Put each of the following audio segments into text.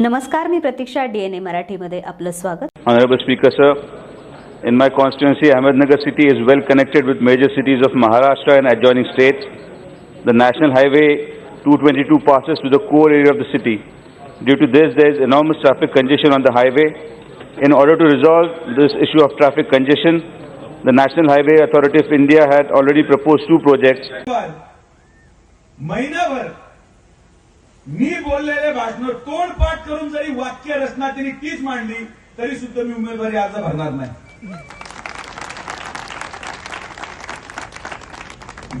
नमस्कार मी प्रतीक्षा डीएनए मराठीमध्ये आपलं स्वागत Honorable Speaker, sir, in my constituency, Ahmednagar city is well connected with major cities of Maharashtra and adjoining states. The National Highway 222 passes through the core area of the city. Due to this, there is enormous traffic congestion on the highway. In order to resolve this issue of traffic congestion, the National Highway Authority of India had already proposed two projects. वर महिनाभर मी बोललेले भाषण तोंडपाठ करून जरी वाक्य रचना त्यांनी तीच मांडली तरी सुद्धा मी उमेदवारी अर्ज भरणार नाही.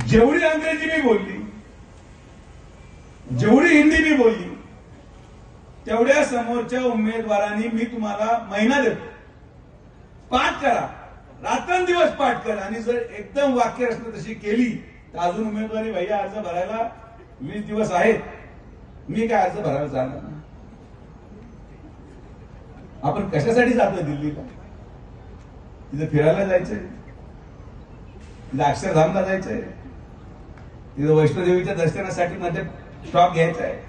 जेवढी अंग्रेजी मी बोलली जेवढी हिंदी मी बोलली तेवढ्या समोरच्या उमेदवारांनी मी तुम्हाला महिना देतो. पाठ करा. रात्रंदिवस पाठ करा. आणि जर एकदम वाक्य रचना तशी केली तर अजून उमेदवारी भैया अर्ज भरायला वीस दिवस आहेत. मी काय अर्ज भरायला जाणार आपण कशासाठी जातोय दिल्लीला? तिथं फिरायला जायचंय. तिथं अक्षरधामला जायचंय. तिथं वैष्णोदेवीच्या दर्शनासाठी मध्ये स्टॉप घ्यायचा आहे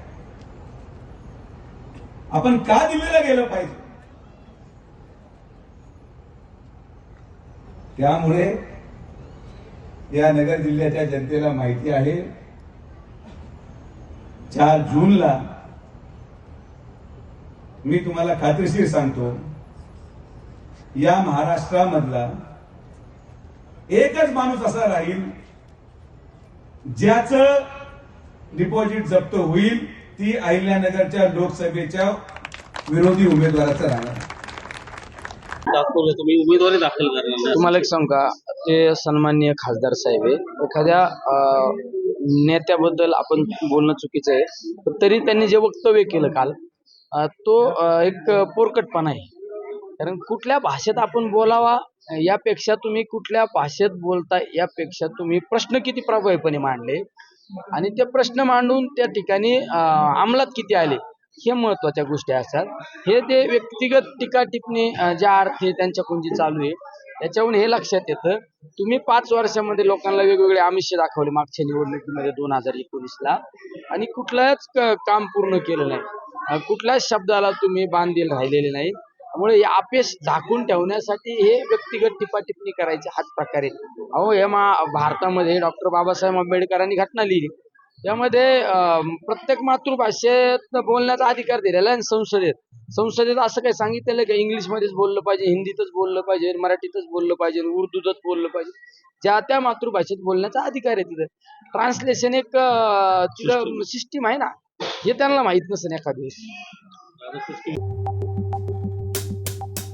आपण का दिल्लीला गेलं पाहिजे? त्यामुळे या नगर जिल्ह्याच्या जनतेला माहिती आहे. चार जूनला मी तुम्हाला खात्रीशीर सांगतो या महाराष्ट्रामधला एकच माणूस असा राहील ज्याचं डिपॉझिट जप्त होईल ती अहिल्यानगरच्या लोकसभेच्या विरोधी उमेदवाराचं राहणार. दाखवलं तुम्ही उमेदवारी दाखल करणार. तुम्हाला एक सांगू का? ते सन्माननीय खासदार साहेब आहे. एखाद्या नेत्याबद्दल आपण बोलणं चुकीचं आहे. पण तरी त्यांनी जे वक्तव्य केलं काल तो एक पोरकटपणा आहे. कारण कुठल्या भाषेत आपण बोलावा यापेक्षा तुम्ही कुठल्या भाषेत बोलता यापेक्षा तुम्ही प्रश्न किती प्रभावीपणे मांडले? आणि ते प्रश्न मांडून त्या ठिकाणी अंमलात किती आले? हे महत्त्वाच्या गोष्टी असतात. हे ते व्यक्तिगत टीका टिप्पणी ज्या अर्थी त्यांच्याकडून जी चालू आहे त्याच्यावरून हे लक्षात येतं तुम्ही पाच वर्षामध्ये लोकांना वेगवेगळे आमिष दाखवले मागच्या निवडणुकीमध्ये दोन हजार एकोणीसला. आणि कुठलंच काम पूर्ण केलं नाही. कुठल्याच शब्दाला तुम्ही बांधील राहिलेले नाही त्यामुळे हे अपयश झाकून ठेवण्यासाठी हे व्यक्तिगत टिपाटिपणी करायचे हाच प्रकारे. अहो हे मा भारतामध्ये डॉक्टर बाबासाहेब आंबेडकरांनी घटना लिहिली. त्यामध्ये अं, प्रत्येक मातृभाषेत बोलण्याचा अधिकार दिलेला आहे संसदेत. संसदेत असं काही सांगितलेलं की? इंग्लिश मध्येच बोललं पाहिजे हिंदीतच बोललं पाहिजे मराठीतच बोललं पाहिजे उर्दूतच बोललं पाहिजे. ज्या त्या मातृभाषेत बोलण्याचा अधिकार आहे तिथं. ट्रान्सलेशन एक तिथं सिस्टीम आहे ना? हे त्यांना माहीत नसेल एखाद दिवस आता system.